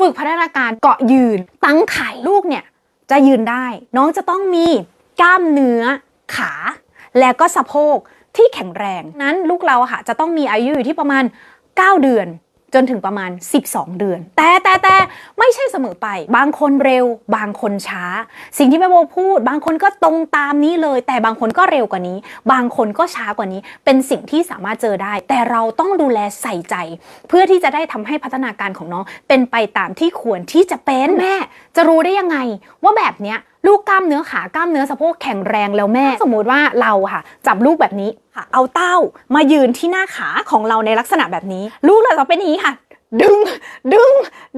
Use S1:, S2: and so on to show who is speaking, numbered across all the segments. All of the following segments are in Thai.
S1: ฝึกพัฒนาการเกาะยืน ตั้งไข่ลูกเนี่ยจะยืนได้ น้องจะต้องมีกล้ามเนื้อขา และก็สะโพกที่แข็งแรงนั้นลูกเราค่ะจะต้องมีอายุอยู่ที่ประมาณ 9 เดือน จนถึงประมาณ 12 เดือน แต่แต่แต่ไม่ใช่เสมอไป บางคนเร็ว บางคนช้า สิ่งที่แม่โบพูด บางคนก็ตรงตามนี้เลย แต่บางคนก็เร็วกว่านี้ บางคนก็ช้ากว่านี้ เป็นสิ่งที่สามารถเจอได้ แต่เราต้องดูแลใส่ใจ เพื่อที่จะได้ทำให้พัฒนาการของน้องเป็นไปตามที่ควรที่จะเป็นแม่ จะรู้ได้ยังไง ว่าแบบเนี้ยลูกกล้ามเนื้อขากล้ามเนื้อสะโพกแข็งแรงแล้วแม่ สมมุติว่าเราค่ะ จับลูกแบบนี้ค่ะ เอาเต้ามายืนที่หน้าขาของเราในลักษณะแบบนี้ ลูกเราจะเป็นอย่างนี้ค่ะ ดึง ดึง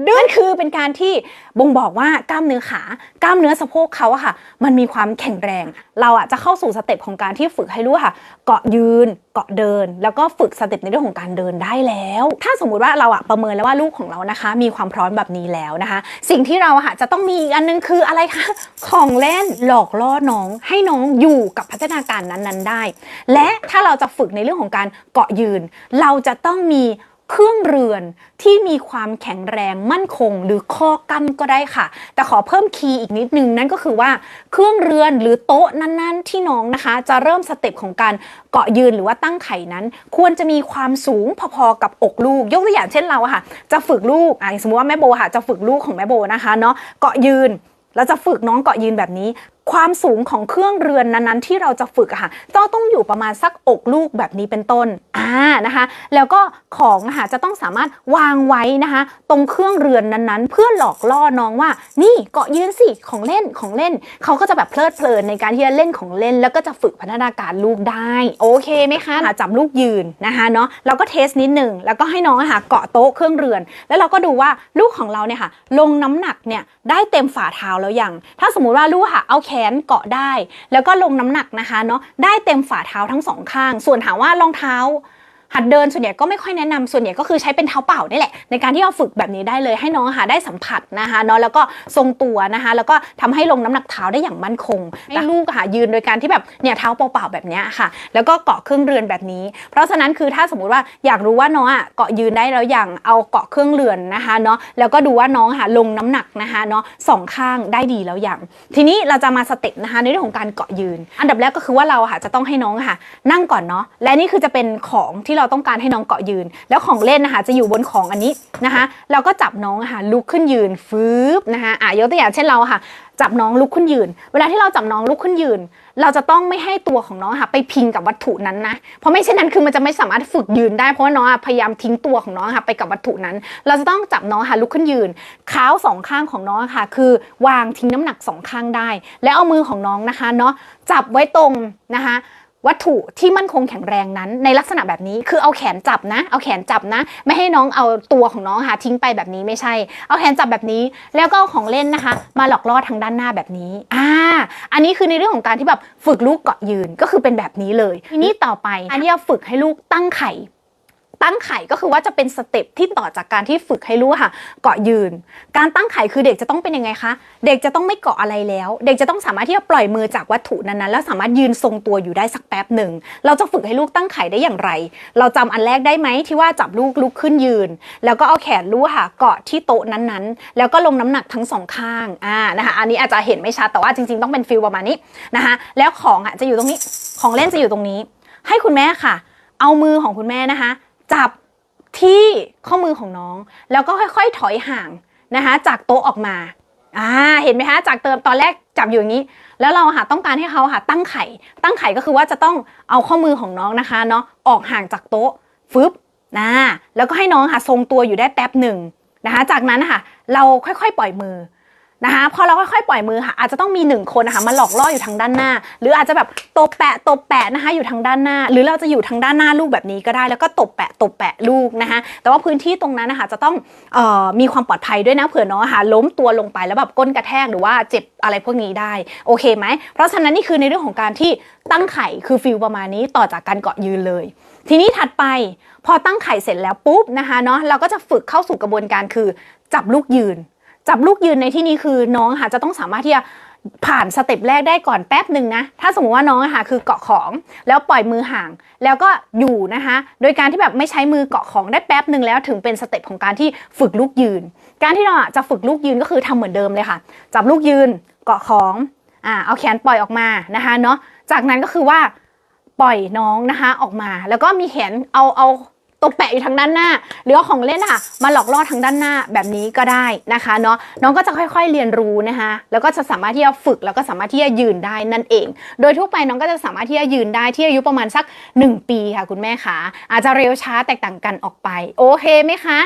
S1: ดึงนั่นคือเป็นการที่บ่งบอกว่ากล้ามเนื้อขากล้ามเนื้อสะโพกเขาอะค่ะ มันมีความแข็งแรง เราอะจะเข้าสู่สเต็ปของการที่ฝึกให้รู้ค่ะ เกาะยืน เกาะเดิน แล้วก็ฝึกสเต็ปในเรื่องของการเดินได้แล้ว ถ้าสมมุติว่าเราอะประเมินแล้วว่าลูกของเรานะคะ มีความพร้อมแบบนี้แล้วนะคะ สิ่งที่เราอะค่ะจะต้องมีอีกอันนึงคืออะไรคะของเล่นหลอกล่อน้อง ให้น้องอยู่กับพัฒนาการนั้นๆได้ และถ้าเราจะฝึกในเรื่องของการเกาะยืน เราจะต้องมี เครื่องเรือนที่มีความแข็งแรงมั่นคงหรือข้อกั้นก็ได้ค่ะ แต่ขอเพิ่มคีย์อีกนิดนึงนั่นก็คือว่าเครื่องเรือนหรือโต๊ะนั้นๆ ที่น้องนะคะ จะเริ่มสเต็ปของการเกาะยืนหรือว่าตั้งไข่นั้น ควรจะมีความสูงพอๆกับอกลูก ยกตัวอย่างเช่นเราค่ะ จะฝึกลูกอะสมมติว่าแม่โบค่ะจะฝึกลูกของแม่โบนะคะเนาะเกาะยืนเราจะฝึกน้องเกาะยืนแบบนี้ ความสูงของเครื่องเรือนนั้นๆ ที่เราจะฝึกอะค่ะต้องต้องอยู่ประมาณสักอกลูกแบบนี้เป็นต้นอ่านะคะ แล้วก็ของอะค่ะจะต้องสามารถวางไว้นะคะ ตรงเครื่องเรือนนั้นๆ เพื่อหลอกล่อน้องว่า นี่เกาะยืนสิของเล่นของเล่น เขาก็จะแบบเพลิดเพลินในการที่จะเล่นของเล่น แล้วก็จะฝึกพัฒนาการลูกได้โอเคไหมคะจับลูกยืนนะคะเนาะเราก็เทสนิดหนึ่งแล้วก็ให้น้องอะค่ะเกาะโต๊ะเครื่องเรือน แล้วเราก็ดูว่าลูกของเราเนี่ยค่ะลงน้ำหนักเนี่ยได้เต็มฝ่าเท้าแล้วยังถ้าสมมุติว่าลูกค่ะเอาแขนเกาะได้ แล้วก็ลงน้ำหนักนะคะเนาะได้เต็มฝ่าเท้าทั้งสองข้าง ส่วนถามว่ารองเท้า หัดเดินส่วนใหญ่ก็ไม่ค่อยแนะนำส่วนใหญ่ก็คือใช้เป็นเท้าเปล่านี่แหละ ในการที่เราฝึกแบบนี้ได้เลยให้น้องอะค่ะได้สัมผัสนะคะเนาะแล้วก็ทรงตัวนะคะ แล้วก็ทำให้ลงน้ำหนักเท้าได้อย่างมั่นคงให้ลูกอะค่ะยืนโดยการที่แบบเนี่ยเท้าเปล่าๆแบบนี้ค่ะ แล้วก็เกาะเครื่องเรือนแบบนี้ เพราะฉะนั้นคือถ้าสมมุติว่าอยากรู้ว่าน้องอะเกาะยืนได้แล้วอย่างเอาเกาะเครื่องเรือนนะคะเนาะแล้วก็ดูว่าน้องอะค่ะลงน้ำหนักนะคะเนาะสองข้างได้ดีแล้วอย่าง ทีนี้เราจะมาสเต็ปนะคะในเรื่องของการเกาะยืน อันดับแรกก็คือว่าเราค่ะจะต้องให้น้องค่ะ นั่งก่อนเนาะและนี่คือจะเป็นของที่เราต้องการให้น้องเกาะยืน แล้วของเล่นนะคะจะอยู่บนของอันนี้นะคะเราก็จับน้องะค่ะลุกขึ้นยืนฟืบนะคะอะยกตัวอย่างเช่นเราค่ะ จับน้องลุกขึ้นยืน เวลาที่เราจับน้องลุกขึ้นยืน เราจะต้องไม่ให้ตัวของน้องค่ะไปพิงกับวัตถุนั้นนะเพราะไม่เช่นนั้นคือมันจะไม่สามารถฝึกยืนได้เพราะว่าน้องพยายามทิ้งตัวของน้องค่ะไปกับวัตถุนั้น เราจะต้องจับน้องค่ะลุกขึ้นยืนเท้าสองข้างของน้องค่ะ คือวางทิ้งน้ำหนักสองข้างได้ แล้วเอามือของน้องนะคะเนาะจับไว้ตรงนะคะ วัตถุที่มั่นคงแข็งแรงนั้น ในลักษณะแบบนี้คือเอาแขนจับนะ เอาแขนจับนะ ไม่ให้น้องเอาตัวของน้องค่ะทิ้งไปแบบนี้ไม่ใช่ เอาแขนจับแบบนี้ แล้วก็เอาของเล่นนะคะ มาหลอกล่อทางด้านหน้าแบบนี้อ่าอันนี้คือในเรื่องของการที่แบบฝึกลูกเกาะยืนก็คือเป็นแบบนี้เลยทีนี้ต่อไปอันนี้เราฝึกให้ลูกตั้งไข่ ตั้งไข่ก็คือว่าจะเป็นสเต็ปที่ต่อจากการที่ฝึกให้รู้ค่ะ เกาะยืน การตั้งไข่คือเด็กจะต้องเป็นยังไงคะ เด็กจะต้องไม่เกาะอะไรแล้ว เด็กจะต้องสามารถที่จะปล่อยมือจากวัตถุนั้นๆแล้วสามารถยืนทรงตัวอยู่ได้สักแป๊บหนึ่ง เราจะฝึกให้ลูกตั้งไข่ได้อย่างไร เราจำอันแรกได้ไหมที่ว่าจับลูกลุกขึ้นยืน แล้วก็เอาแขนลูกค่ะเกาะที่โต๊ะนั้นๆ แล้วก็ลงน้ำหนักทั้งสองข้างอ่านะคะอันนี้อาจจะเห็นไม่ชัดแต่ว่าจริงๆต้องเป็นฟิลประมาณนี้นะคะแล้วของอะจะอยู่ตรงนี้ของเล่นจะอยู่ตรงนี้ ให้คุณแม่ค่ะ เอามือของคุณแม่นะคะ จับที่ข้อมือของน้อง แล้วก็ค่อยๆถอยห่างนะคะจากโต๊ะออกมาอ่าเห็นไหมคะจากเติมตอนแรกจับอยู่อย่างนี้ แล้วเราค่ะต้องการให้เขาค่ะตั้งไข่ ตั้งไข่ก็คือว่าจะต้องเอาข้อมือของน้องนะคะเนาะออกห่างจากโต๊ะฟึบนะแล้วก็ให้น้องค่ะทรงตัวอยู่ได้แป๊บหนึ่งนะคะจากนั้นนะคะเราค่อยๆ ปล่อยมือ นะคะพอเราค่อยๆปล่อยมือค่ะอาจจะต้องมีหนึ่งคนนะคะมาหลอกล่ออยู่ทางด้านหน้า หรืออาจจะแบบตบแปะตบแปะนะคะอยู่ทางด้านหน้า หรือเราจะอยู่ทางด้านหน้าลูกแบบนี้ก็ได้แล้วก็ตบแปะตบแปะลูกนะคะแต่ว่าพื้นที่ตรงนั้นนะคะจะต้องออมีความปลอดภัยด้วยนะเผื่อน้องอะค่ะล้มตัวลงไปแล้วแบบก้นกระแทกหรือว่าเจ็บอะไรพวกนี้ได้โอเคไหมเพราะฉะนั้นนี่คือในเรื่องของการที่ตั้งไข่คือฟิลประมาณนี้ต่อจากการเกาะยืนเลย ทีนี้ถัดไปพอตั้งไข่เสร็จแล้วปุ๊บนะคะเนาะเราก็จะฝึกเข้าสู่กระบวนการคือจับลูกยืน จับลูกยืนในที่นี้คือน้องค่ะจะต้องสามารถที่จะผ่านสเต็ปแรกได้ก่อนแป๊บหนึ่งนะ ถ้าสมมติว่าน้องอะค่ะคือเกาะของแล้วปล่อยมือห่าง แล้วก็อยู่นะคะ โดยการที่แบบไม่ใช้มือเกาะของได้แป๊บหนึ่งแล้วถึงเป็นสเต็ปของการที่ฝึกลูกยืน การที่เราจะฝึกลูกยืนก็คือทำเหมือนเดิมเลยค่ะ จับลูกยืนเกาะของอ่าเอาแขนปล่อยออกมานะคะเนาะจากนั้นก็คือว่าปล่อยน้องนะคะออกมา แล้วก็มีแขนเอาเอา ตัวแปะอยู่ทางด้านหน้า หรือว่าของเล่นอะมาหลอกล่อทางด้านหน้าแบบนี้ก็ได้นะคะเนาะน้องก็จะค่อยๆเรียนรู้นะคะแล้วก็จะสามารถที่จะฝึกแล้วก็สามารถที่จะยืนได้นั่นเอง โดยทั่วไปน้องก็จะสามารถที่จะยืนได้ที่อายุประมาณสัก 1 ปีค่ะคุณแม่คะอาจจะเร็วช้าแตกต่างกันออกไป โอเคไหมคะ